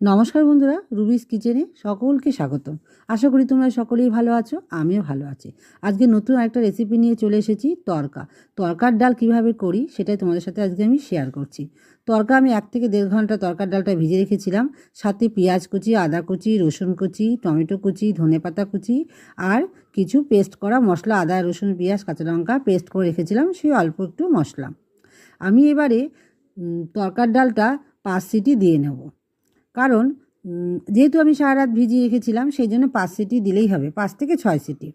নমস্কার বন্ধুরা, রুবিস কিচেনে সকলকে স্বাগত আশা করি তোমরা সকলেই ভালো আছো, আমিও ভালো আছি। আজকে নতুন একটা রেসিপি নিয়ে চলে এসেছি, তরকা। তরকার ডাল কীভাবে করি সেটাই তোমাদের সাথে আজকে আমি শেয়ার করছি। তরকা আমি এক থেকে দেড় ঘণ্টা তরকার ডালটা ভিজে রেখেছিলাম। সাথে পেঁয়াজ কুচি, আদা কুচি, রসুন কুচি, টমেটো কুচি ধনেপাতা কুচি আর কিছু পেস্ট করা মশলা, আদা, রসুন, পেঁয়াজ, কাঁচা লঙ্কা পেস্ট করে রেখেছিলাম, সেই অল্প একটু মশলা। আমি এবারে তরকার ডালটা পাঁচ সিটি দিয়ে নেব। কারণ যেহেতু আমি সারা রাত ভিজিয়ে রেখেছিলাম, সেই জন্য পাঁচ সিটি দিলেই হবে, পাঁচ থেকে ছয় সিটি।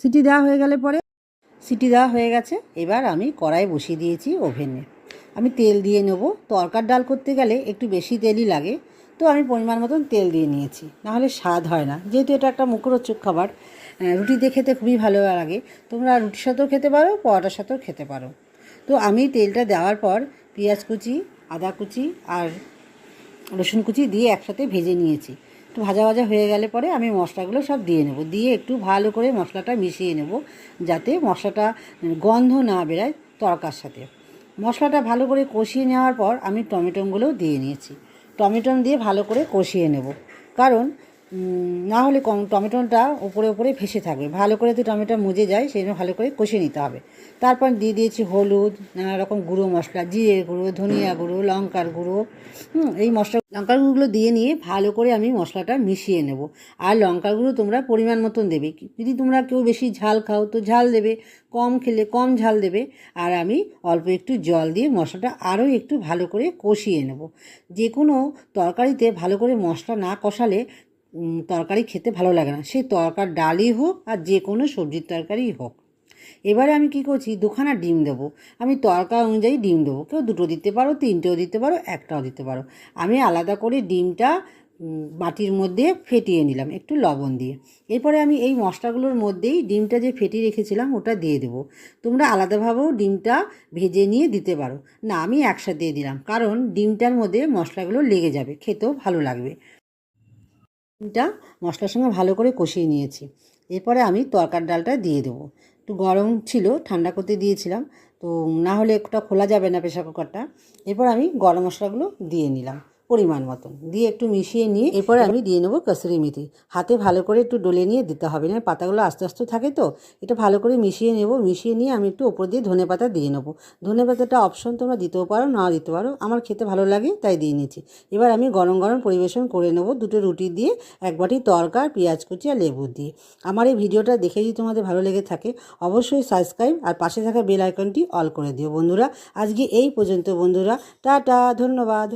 সিটি দেওয়া হয়ে গেলে পরে সিটি দেওয়া হয়ে গেছে, এবার আমি কড়াই বসিয়ে দিয়েছি ওভেনে। আমি তেল দিয়ে নেব, তরকার ডাল করতে গেলে একটু বেশি তেলই লাগে, তো আমি পরিমাণ মতন তেল দিয়ে নিয়েছি, নাহলে স্বাদ হয় না। যেহেতু এটা একটা মুখরোচক খাবার রুটি দিয়ে খেতে খুবই ভালো লাগে, তোমরা রুটির সাথেও খেতে পারো, পরোটার সাথেও খেতে পারো। তো আমি তেলটা দেওয়ার পর পেঁয়াজ কুচি, আদা কুচি আর রসুন কুচি দিয়ে একসাথে ভেজে নিয়েছি। একটু ভাজা ভাজা হয়ে গেলে পরে আমি মশলাগুলো সব দিয়ে নেব। দিয়ে একটু ভালো করে মশলাটা মিশিয়ে নেব, যাতে মশলাটা গন্ধ না বেরায় তরকার সাথে। মশলাটা ভালো করে কষিয়ে নেওয়ার পর আমি টমেটোগুলোও দিয়ে নিয়েছি। টমেটো দিয়ে ভালো করে কষিয়ে নেব। কারণ না হলে কম টমেটোটা উপরে উপরে ভেসে থাকবে। ভালো করে তো টমেটো মুজে যায়, সেই জন্য ভালো করে কষিয়ে নিতে হবে। তারপর দিয়ে দিয়েছি হলুদ, নানা রকম গুঁড়ো মশলা জিরের গুঁড়ো, ধনিয়া গুঁড়ো, লঙ্কার গুঁড়ো এই মশলা লঙ্কার গুঁড়োগুলো দিয়ে নিয়ে ভালো করে আমি মশলাটা মিশিয়ে নেব। আর লঙ্কার গুঁড়ো তোমরা পরিমাণ মতন দেবে। যদি তোমরা কেউ বেশি ঝাল খাও তো ঝাল দেবে, কম খেলে কম ঝাল দেবে। আর আমি অল্প একটু জল দিয়ে মশলাটা আরও একটু ভালো করে কষিয়ে নেব। যে কোনো তরকারিতে ভালো করে মশলা না কষালে তরকারি খেতে ভালো লাগে না। সেই তরকার ডালই হোক আর যে কোনো সবজির তরকারিই হোক। এবারে আমি কি করছি? দুখানা ডিম দেবো। আমি তরকা অনুযায়ী ডিম দেবো। কেউ দুটো দিতে পারো তিনটেও দিতে পারো একটাও দিতে পারো। আমি আলাদা করে ডিমটা উম, বাটির মধ্যে ফেটিয়ে নিলাম একটু লবণ দিয়ে। এরপরে আমি এই মশলাগুলোর মধ্যেই ডিমটা যে ফেটিয়ে রেখেছিলাম ওটা দিয়ে দেবো। তোমরা আলাদাভাবেও ডিমটা ভেজে নিয়ে দিতে পারো। না আমি একসাথে দিয়ে দিলাম। কারণ ডিমটার মধ্যে মশলাগুলো লেগে যাবে খেতেও ভালো লাগবে। ডিমটা মশলার সঙ্গে ভালো করে কষিয়ে নিয়েছি। এরপরে আমি তরকার ডালটা দিয়ে দেবো। একটু গরম ছিল, ঠান্ডা করতে দিয়েছিলাম। তো না হলে একটা খোলা যাবে না প্রেশার কুকারটা। এরপর আমি গরম মশলাগুলো দিয়ে নিলাম। পরিমাণ মতন। দিয়ে একটু মিশিয়ে নিয়ে এরপরে আমি দিয়ে নেব কসুরি মেথি। হাতে ভালো করে একটু ডলে নিয়ে দিতে হবে না, পাতাগুলো আস্তে আস্তে থাকে তো, এটা ভালো করে মিশিয়ে নেব। মিশিয়ে নিয়ে আমি একটু ওপর দিয়ে ধনে পাতা দিয়ে নেব। ধনে পাতাটা অপশন তোমরা দিতেও পারো, না দিতে পারো, আমার খেতে ভালো লাগে, তাই দিয়ে নিয়েছি এবার আমি গরম গরম পরিবেশন করে নেব দুটো রুটি দিয়ে, এক বাটি তরকা পেঁয়াজ কুচি আর লেবু দিয়ে। আমার এই ভিডিওটা দেখে যদি তোমাদের ভালো লেগে থাকে, অবশ্যই সাবস্ক্রাইব আর পাশে থাকা বেল আইকনটি অল করে দিও বন্ধুরা। আজকে এই পর্যন্ত বন্ধুরা, টাটা, ধন্যবাদ।